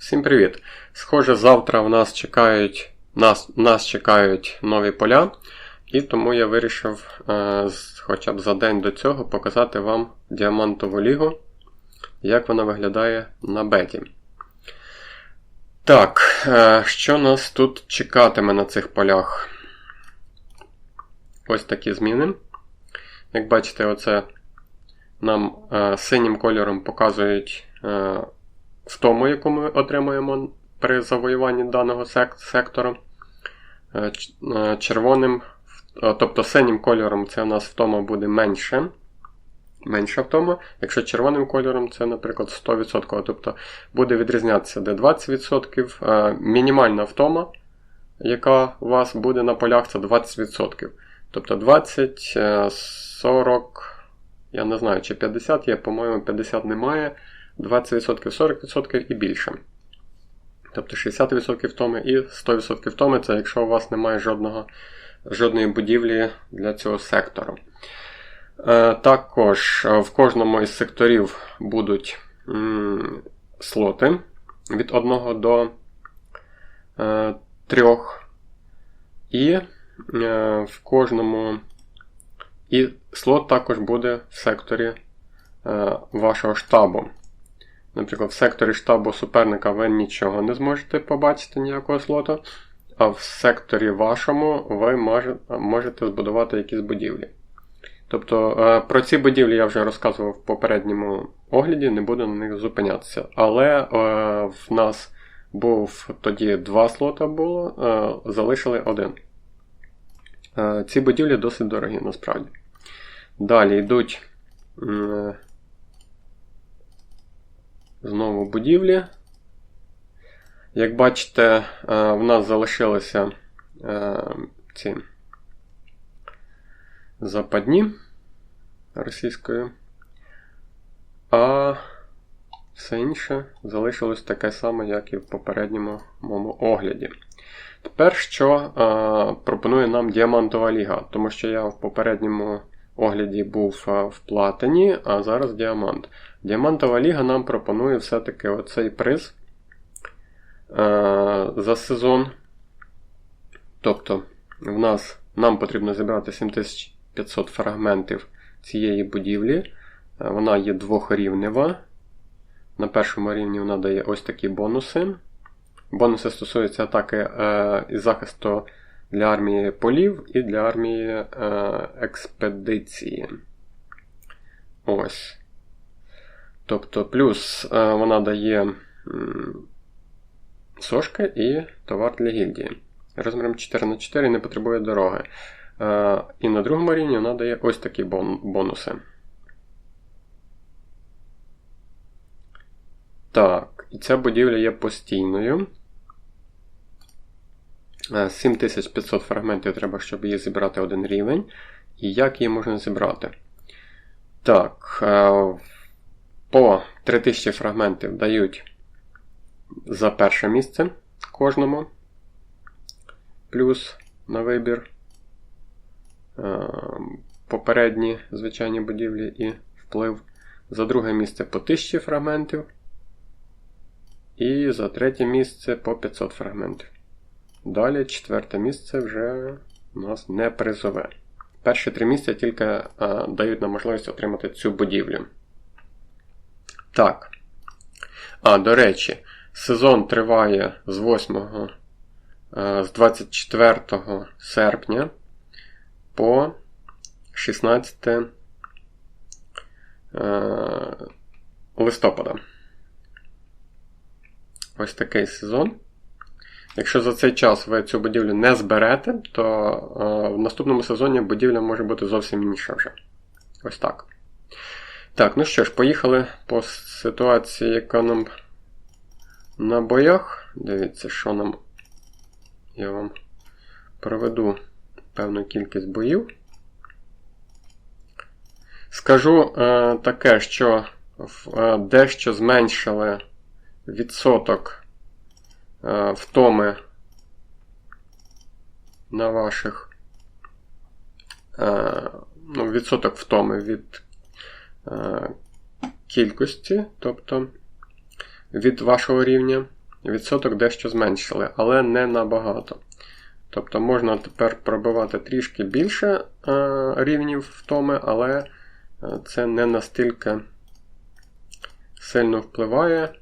Всім привіт! Схоже, завтра в нас чекають нас, нас чекають нові поля, і тому я вирішив е, хоча б за день до цього показати вам діамантову лігу, як вона виглядає на беті. Так, е, що нас тут чекатиме на цих полях? Ось такі зміни. Як бачите, оце нам е, синім кольором показують. Е, втому, яку ми отримуємо при завоюванні даного сектора. Е, е, червоним, тобто синім кольором це у нас втома буде менше. Менша втома. Якщо червоним кольором, це, наприклад, 100%. Тобто буде відрізнятися де 20%. Е, мінімальна втома, яка у вас буде на полях, це 20%. Тобто 20, 40, я не знаю, чи 50 є, по-моєму, 50 немає. 20%, 40% і більше. Тобто 60% втоми і 100% втоми це якщо у вас немає жодного, жодної будівлі для цього сектору. Е, також в кожному із секторів будуть слоти від 1 до е, 3. І е, в кожному і слот також буде в секторі е, вашого штабу. Наприклад, в секторі штабу суперника ви нічого не зможете побачити ніякого слоту, а в секторі вашому ви можете збудувати якісь будівлі. Тобто е, про ці будівлі я вже розказував в попередньому огляді, не буду на них зупинятися. Але е, в нас був тоді два слота було, е, залишили один. Ці будівлі досить дорогі насправді. Далі йдуть Знову будівлі. Як бачите, е, в нас залишилися е, ці западні російською, а все інше залишилось таке саме, як і в попередньому моєму огляді. Тепер що е, пропонує нам Діамантова Ліга, тому що я в попередньому огляді був в платині, а зараз діамант. Діамантова ліга нам пропонує все-таки оцей приз е, за сезон. Тобто, в нас нам потрібно зібрати 7500 фрагментів цієї будівлі. Е, вона є двохрівнева. На першому рівні вона дає ось такі бонуси. Бонуси стосуються атаки е, і захисту для армії полів і для армії е, експедиції. Ось. Тобто, плюс е, вона дає сошки і товар для гільдії. Розміром 4х4 не потребує дороги. Е, і на другому рівні вона дає ось такі бонуси. Так, і ця будівля є постійною. 7500 фрагментів треба, щоб її зібрати один рівень. І як її можна зібрати? Так, е, по 3000 фрагментів дають за перше місце кожному. Плюс на вибір е, попередні звичайні будівлі і вплив. За друге місце по 1000 фрагментів. І за третє місце по 500 фрагментів. Далі четверте місце вже у нас не призове. Перші три місця тільки а, е, дають нам можливість отримати цю будівлю. Так. А, до речі, сезон триває з 8 е, з 24 серпня по 16 е, листопада. Ось такий сезон. Якщо за цей час ви цю будівлю не зберете, то е, в наступному сезоні будівля може бути зовсім інша вже. Ось так. Так, ну що ж, поїхали по ситуації, яка нам на боях. Дивіться, що нам. Я вам проведу певну кількість боїв. Скажу е, таке, що е, дещо зменшили відсоток Е, втоми на ваших е, ну, відсоток втоми від кількості, тобто від вашого рівня. відсоток дещо зменшили, але не набагато. Тобто можна тепер пробивати трішки більше е, рівнів втоми, але е, це не настільки сильно впливає,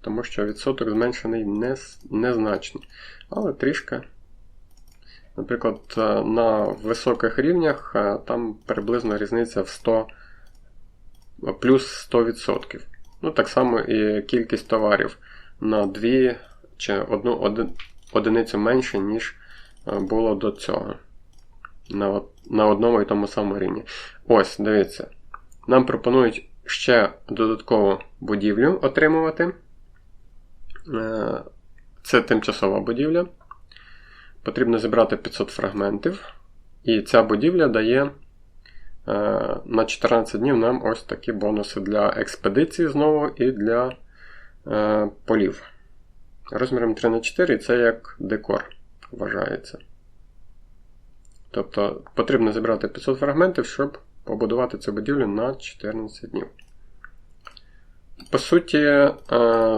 тому що відсоток зменшений не, незначний. Але трішки, наприклад, е, на високих рівнях е, там приблизно різниця в 100 плюс 100%. Ну, Так само і кількість товарів на 2 чи 1 одиницю менше, ніж е, було до цього. На на одному і тому самому рівні. Ось, дивіться. Нам пропонують ще додаткову будівлю отримувати. Е, це тимчасова будівля. Потрібно зібрати 500 фрагментів. І ця будівля дає на 14 днів нам ось такі бонуси для експедиції знову і для е, полів. Розміром 3х4 це як декор вважається. Тобто потрібно зібрати 500 фрагментів, щоб побудувати цю будівлю на 14 днів. По суті, е,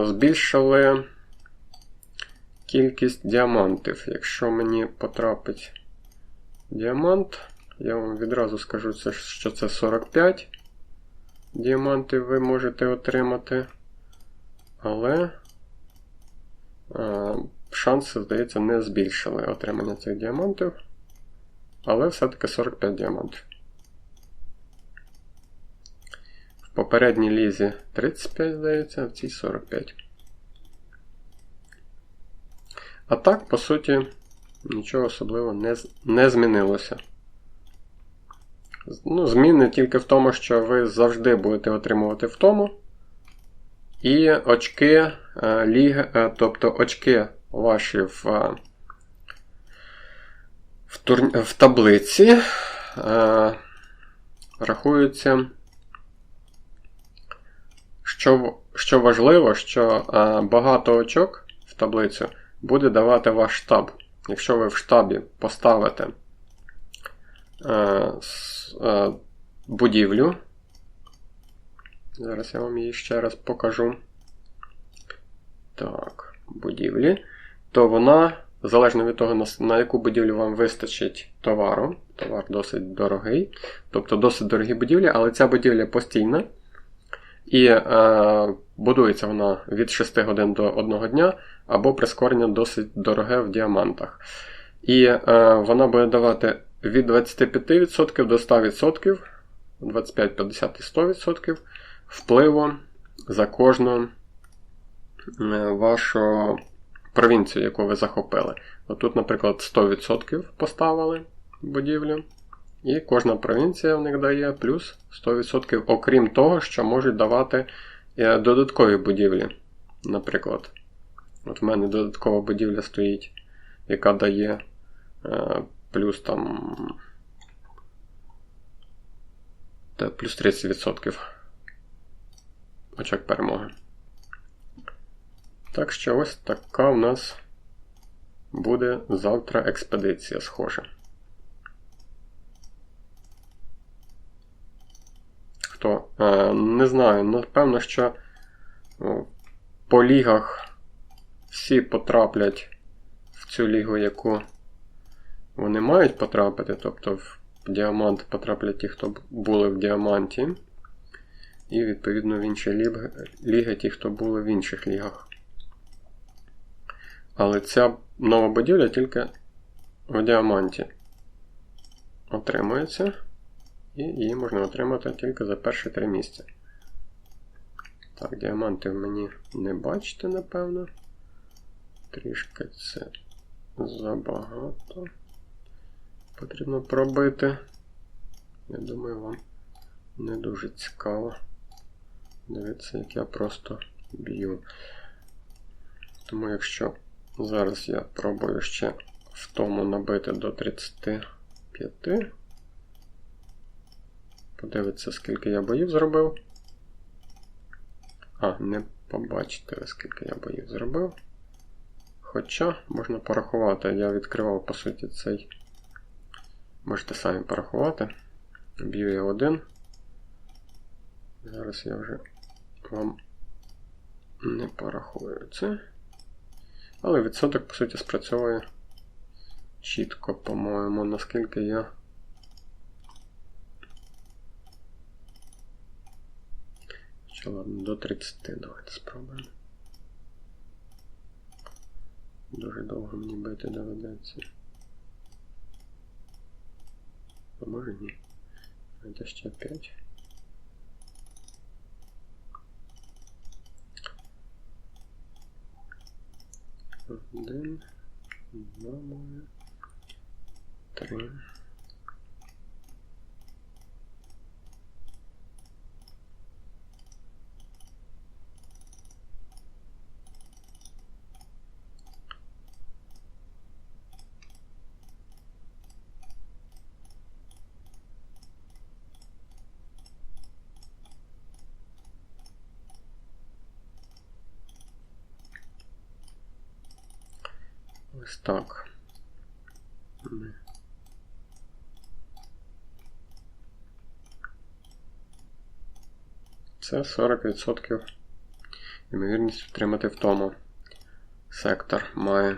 збільшили кількість діамантів. Якщо мені потрапить діамант. Я вам відразу скажу, що це 45 діамантів ви можете отримати. Але шанси, здається, не збільшили отримання цих діамантів. Але все-таки 45 діамантів. В попередній лізі 35, здається, а в цій 45. А так, по суті, нічого особливо не, не змінилося. Ну, Зміни тільки в тому, що ви завжди будете отримувати втому. І очки е, ліг, е, тобто очки ваші в е, в, тур, в таблиці е, рахуються. Що що важливо, що е, багато очок в таблицю буде давати ваш штаб. Якщо ви в штабі поставите будівлю. Зараз я вам її ще раз покажу. Так, будівлі. То вона, залежно від того, на яку будівлю вам вистачить товару. Товар досить дорогий. Тобто досить дорогі будівлі, але ця будівля постійна. І е, будується вона від 6 годин до 1 дня, або прискорення досить дороге в діамантах. І е, вона буде давати від 25% до 100%, 25, 50 і 100% впливу за кожну е, вашу провінцію, яку ви захопили. Отут, наприклад, 100% поставили будівлю. І кожна провінція в них дає плюс 100%, окрім того, що можуть давати е, додаткові будівлі. Наприклад, от в мене додаткова будівля стоїть, яка дає е, плюс там. Та плюс 30% очок перемоги. Так що ось така у нас буде завтра експедиція схожа. Хто? Е, не знаю, напевно, що по лігах всі потраплять в цю лігу, яку вони мають потрапити, тобто в діамант потраплять ті, хто були в діаманті. І, відповідно, в інші ліги, ліги ті, хто були в інших лігах. Але ця нова будівля тільки в діаманті отримується. І її можна отримати тільки за перші три місця. Так, діаманти в мені не бачите, напевно. Трішки це забагато потрібно пробити. Я думаю, вам не дуже цікаво. Дивіться, як я просто б'ю. Тому якщо зараз я пробую ще в тому набити до 35, подивитися, скільки я боїв зробив. А, не побачите, скільки я боїв зробив. Хоча можна порахувати, я відкривав, по суті, цей Можете самі порахувати. Б'ю я один. Зараз я вже вам не порахую це. Але відсоток, по суті, спрацьовує чітко, по-моєму, наскільки я. Чи ладно, до 30 давайте спробуємо. Дуже довго мені бити доведеться. Ні. Це ще 5. Один, два три. Ось так. Ми. Це 40% ймовірність отримати втому. Сектор має.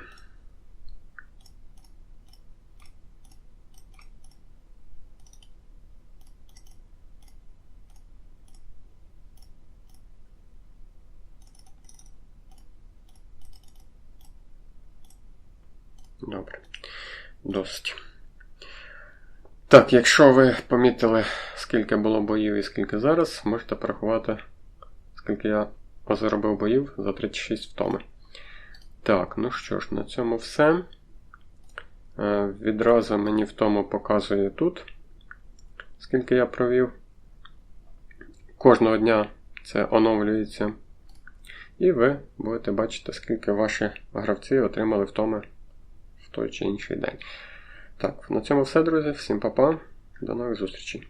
Добре. Досить. Так, якщо ви помітили, скільки було боїв і скільки зараз, можете порахувати, скільки я заробив боїв за 36 втоми. Так, ну що ж, на цьому все. Е, відразу мені в тому показує тут, скільки я провів. Кожного дня це оновлюється. І ви будете бачити, скільки ваші гравці отримали втоми той чи інший день. Так, на цьому все, друзі. Всім па-па. До нових зустрічей.